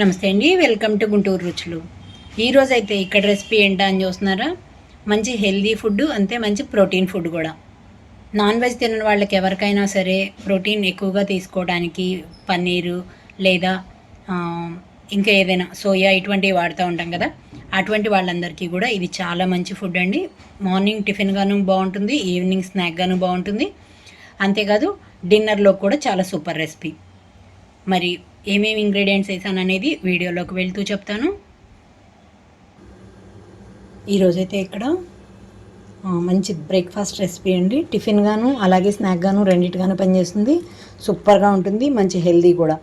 నమస్తే అండి welcome to Guntur రుచులు. ఈరోజు అయితే ఇక్కడ రెసిపీ ఏంటా అని చూస్తున్నారా? మంచి హెల్దీ ఫుడ్ అంతే మంచి ప్రోటీన్ ఫుడ్ కూడా. నాన్ వెజ్ తినని వాళ్ళకి ఎవరికైనా సరే ప్రోటీన్ ఎక్కువగా తీసుకోవడానికి పన్నీరు లేదా ఇంకా ఏదైనా సోయా ఇటువంటివి వాడుతూ ఉంటాం కదా అటువంటి వాళ్ళందరికీ కూడా ఇది చాలా మంచి ఫుడ్ అండి. మార్నింగ్ టిఫిన్గాను బాగుంటుంది ఈవినింగ్ స్నాక్గాను బాగుంటుంది. అంతేకాదు డిన్నర్లో కూడా చాలా సూపర్ రెసిపీ. మరి ఏమేమి ఇంగ్రీడియంట్స్ వేసాను అనేది వీడియోలోకి వెళ్తూ చెప్తాను. ఈరోజైతే ఇక్కడ మంచి బ్రేక్ఫాస్ట్ రెసిపీ అండి. టిఫిన్ గాను అలాగే స్నాక్ గాను రెండింటిగాను పనిచేస్తుంది. సూపర్గా ఉంటుంది మంచి హెల్దీ కూడా.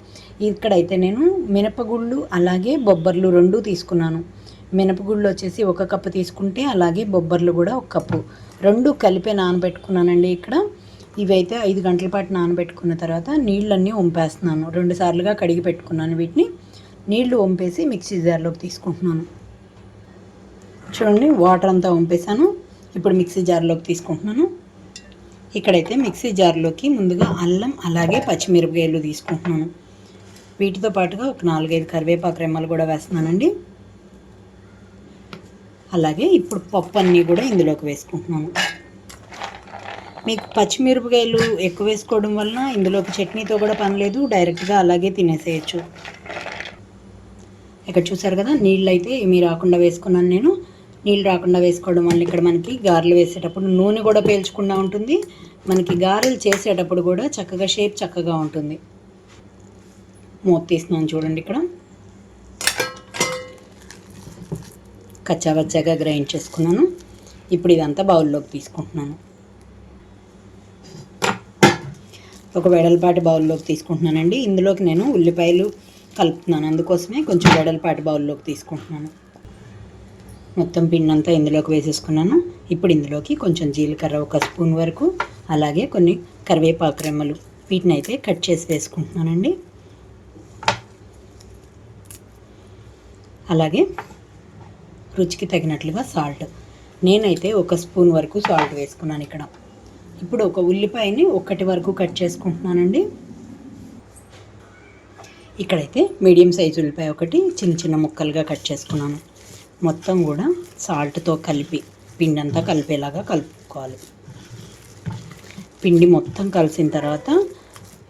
ఇక్కడైతే నేను మినపగుళ్ళు అలాగే బొబ్బర్లు రెండు తీసుకున్నాను. మినపగుళ్ళు వచ్చేసి ఒక కప్పు తీసుకుంటే అలాగే బొబ్బర్లు కూడా ఒక కప్పు. రెండు కలిపే నానబెట్టుకున్నానండి ఇక్కడ. ఇవైతే ఐదు గంటల పాటు నానబెట్టుకున్న తర్వాత నీళ్ళన్నీ వంపేస్తున్నాను. రెండు సార్లుగా కడిగి పెట్టుకున్నాను వీటిని. నీళ్ళు వంపేసి మిక్సీ జార్లోకి తీసుకుంటున్నాను. చూడండి వాటర్ అంతా వంపేసాను ఇప్పుడు మిక్సీ జార్లోకి తీసుకుంటున్నాను. ఇక్కడైతే మిక్సీ జార్లోకి ముందుగా అల్లం అలాగే పచ్చిమిరపకాయలు తీసుకుంటున్నాను. వీటితో పాటుగా ఒక నాలుగైదు కరివేపాకు రెమ్మలు కూడా వేస్తున్నానండి. అలాగే ఇప్పుడు పప్పు అన్నీ కూడా ఇందులోకి వేసుకుంటున్నాను. మీకు పచ్చిమిరపకాయలు ఎక్కువ వేసుకోవడం వలన ఇందులోకి చట్నీతో కూడా పని లేదు. డైరెక్ట్గా అలాగే తినేసేయచ్చు. ఇక్కడ చూసారు కదా నీళ్ళు అయితే ఏమీ రాకుండా వేసుకున్నాను నేను. నీళ్ళు రాకుండా వేసుకోవడం వల్ల ఇక్కడ మనకి గారెలు వేసేటప్పుడు నూనె కూడా పీల్చకుండా ఉంటుంది. మనకి గారెలు చేసేటప్పుడు కూడా చక్కగా షేప్ చక్కగా ఉంటుంది. మూత తీస్తున్నాను చూడండి ఇక్కడ. కచ్చావచ్చాగా గ్రైండ్ చేసుకున్నాను. ఇప్పుడు ఇదంతా బౌల్లోకి తీసుకుంటున్నాను. ఒక వెడల్పాటి బౌల్లోకి తీసుకుంటున్నానండి. ఇందులోకి నేను ఉల్లిపాయలు కలుపుతున్నాను. అందుకోసమే కొంచెం వెడల్పాటి బౌల్లోకి తీసుకుంటున్నాను. మొత్తం పిండి అంతా ఇందులోకి వేసేసుకున్నాను. ఇప్పుడు ఇందులోకి కొంచెం జీలకర్ర ఒక స్పూన్ వరకు అలాగే కొన్ని కరివేపాకు రెమ్మలు వీటిని అయితే కట్ చేసి వేసుకుంటున్నానండి. అలాగే రుచికి తగినట్లుగా సాల్ట్. నేనైతే ఒక స్పూన్ వరకు సాల్ట్ వేసుకున్నాను ఇక్కడ. ఇప్పుడు ఒక ఉల్లిపాయని ఒక్కటి వరకు కట్ చేసుకుంటున్నానండి. ఇక్కడైతే మీడియం సైజు ఉల్లిపాయ ఒకటి చిన్న చిన్న ముక్కలుగా కట్ చేసుకున్నాను. మొత్తం కూడా సాల్ట్తో కలిపి పిండి అంతా కలిపేలాగా కలుపుకోవాలి. పిండి మొత్తం కలిసిన తర్వాత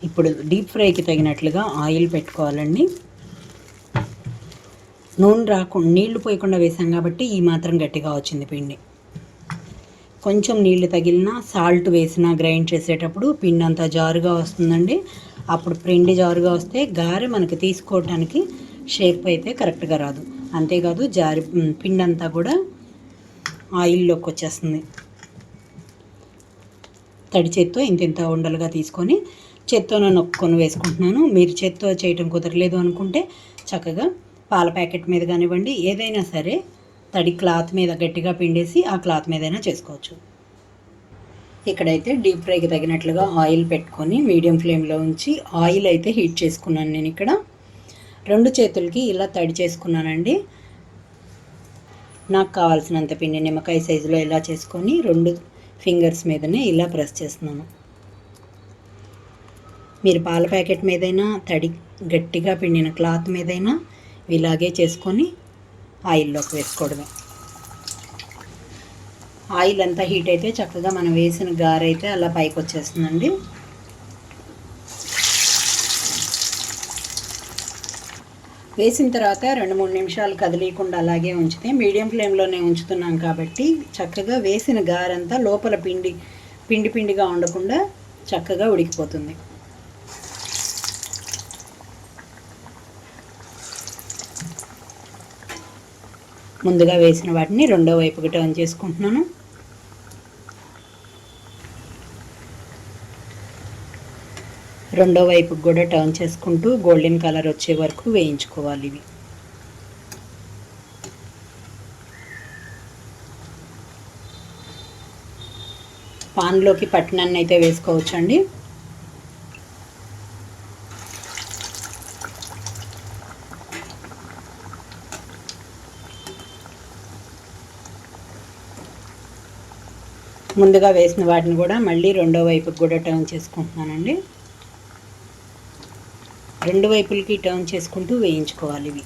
ఇప్పుడు డీప్ ఫ్రైకి తగినట్లుగా ఆయిల్ పెట్టుకోవాలండి. నూనె రాకుండా నీళ్ళు పోయకుండా వేసాం కాబట్టి ఈ మాత్రం గట్టిగా వచ్చింది పిండి. కొంచెం నీళ్ళు తగిలినా సాల్ట్ వేసినా గ్రైండ్ చేసేటప్పుడు పిండి అంతా జారుగా వస్తుందండి. అప్పుడు పిండి జారుగా వస్తే గారె మనకి తీసుకోవడానికి షేప్ అయితే కరెక్ట్గా రాదు. అంతేకాదు జారి పిండంతా పిండి అంతా కూడా ఆయిల్లోకి వచ్చేస్తుంది. తడి చేత్తో ఇంత ఇంత ఉండలుగా తీసుకొని చేత్తోనే నొక్కొని వేసుకుంటున్నాను. మీరు చేత్తో చేయటం కుదరలేదు అనుకుంటే చక్కగా పాల ప్యాకెట్ మీద కానివ్వండి ఏదైనా సరే తడి క్లాత్ మీద గట్టిగా పిండేసి ఆ క్లాత్ మీదైనా చేసుకోవచ్చు. ఇక్కడైతే డీప్ ఫ్రైకి తగినట్లుగా ఆయిల్ పెట్టుకొని మీడియం ఫ్లేమ్లో ఉంచి ఆయిల్ అయితే హీట్ చేసుకున్నాను నేను ఇక్కడ. రెండు చేతులకి ఇలా తడి చేసుకున్నానండి. నాకు కావాల్సినంత పిండి నిమ్మకాయ సైజులో ఇలా చేసుకొని రెండు ఫింగర్స్ మీదనే ఇలా ప్రెస్ చేస్తున్నాను. మీరు పాల ప్యాకెట్ మీదైనా తడి గట్టిగా పిండిన క్లాత్ మీదైనా ఇలాగే చేసుకొని ఆయిల్లోకి వేసుకోవడమే. ఆయిల్ అంతా హీట్ అయితే చక్కగా మనం వేసిన గారైతే అలా పైకి వచ్చేస్తుందండి. వేసిన తర్వాత రెండు మూడు నిమిషాలు కదిలీయకుండా అలాగే ఉంచితే మీడియం ఫ్లేమ్లోనే ఉంచుతున్నాం కాబట్టి చక్కగా వేసిన గారంతా లోపల పిండి పిండి పిండిగా ఉండకుండా చక్కగా ఉడికిపోతుంది. ముందుగా వేసిన వాటిని రెండో వైపుకి టర్న్ చేసుకుంటున్నాను. రెండో వైపుకి కూడా టర్న్ చేసుకుంటూ గోల్డెన్ కలర్ వచ్చే వరకు వేయించుకోవాలి ఇవి. పాన్లోకి పట్టినన్ని అయితే వేసుకోవచ్చండి. ముందుగా వేసిన వాటిని కూడా మళ్ళీ రెండో వైపుకి కూడా టర్న్ చేసుకుంటున్నానండి. రెండు వైపులకి టర్న్ చేసుకుంటూ వేయించుకోవాలి ఇవి.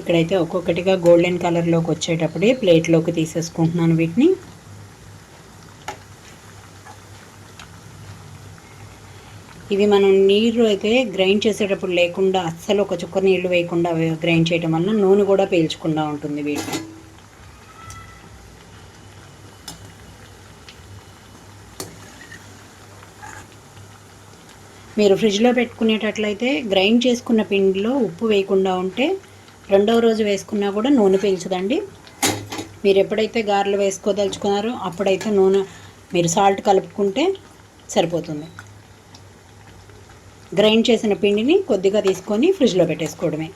ఇక్కడైతే ఒక్కొక్కటిగా గోల్డెన్ కలర్లోకి వచ్చేటప్పుడే ప్లేట్లోకి తీసేసుకుంటున్నాను వీటిని. ఇవి మనం నీరు అయితే గ్రైండ్ చేసేటప్పుడు లేకుండా అస్సలు ఒక చుక్క నీళ్ళు వేయకుండా గ్రైండ్ చేయడం వల్ల నూనె కూడా పీల్చకుండా ఉంటుంది వీటిని. మీరు ఫ్రిడ్జ్లో పెట్టుకునేటట్లయితే గ్రైండ్ చేసుకున్న పిండిలో ఉప్పు వేయకుండా ఉంటే రెండవ రోజు వేసుకున్నా కూడా నూనె పీల్చదండి. మీరు ఎప్పుడైతే గారెలు వేసుకోదలుచుకున్నారో అప్పుడైతే నూనె మీరు సాల్ట్ కలుపుకుంటే సరిపోతుంది. గ్రైండ్ చేసిన పిండిని కొద్దిగా తీసుకొని ఫ్రిడ్జ్లో పెట్టేసుకోవడమే.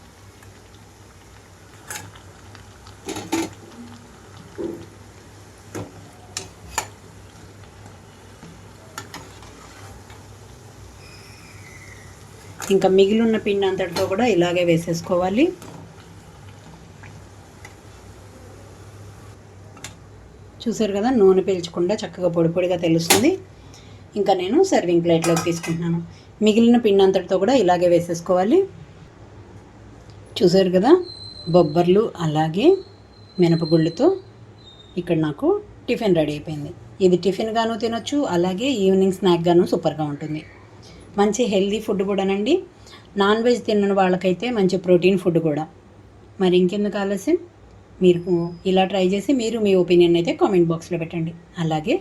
ఇంకా మిగిలిన పిండి అంతటితో కూడా ఇలాగే వేసేసుకోవాలి. చూసారు కదా నూనె పీల్చకుండా చక్కగా పొడి పొడిగా తెలుస్తుంది. ఇంకా నేను సర్వింగ్ ప్లేట్లోకి తీసుకుంటున్నాను. మిగిలిన పిండి అంతటితో కూడా ఇలాగే వేసేసుకోవాలి. చూసారు కదా? బొబ్బర్లు అలాగే మినపగుళ్ళుతో ఇక్కడ నాకు టిఫిన్ రెడీ అయిపోయింది. ఇది టిఫిన్ గాను తినొచ్చు అలాగే ఈవినింగ్ స్నాక్ గాను సూపర్గా ఉంటుంది. మంచి హెల్దీ ఫుడ్ కూడానండి. నాన్ వెజ్ తిన్న వాళ్ళకైతే మంచి ప్రోటీన్ ఫుడ్ కూడా. మరి ఇంకెందుకు ఆలస్యం? మీరు ఇలా ట్రై చేసి మీరు మీ ఒపీనియన్ అయితే కామెంట్ బాక్స్లో పెట్టండి. అలాగే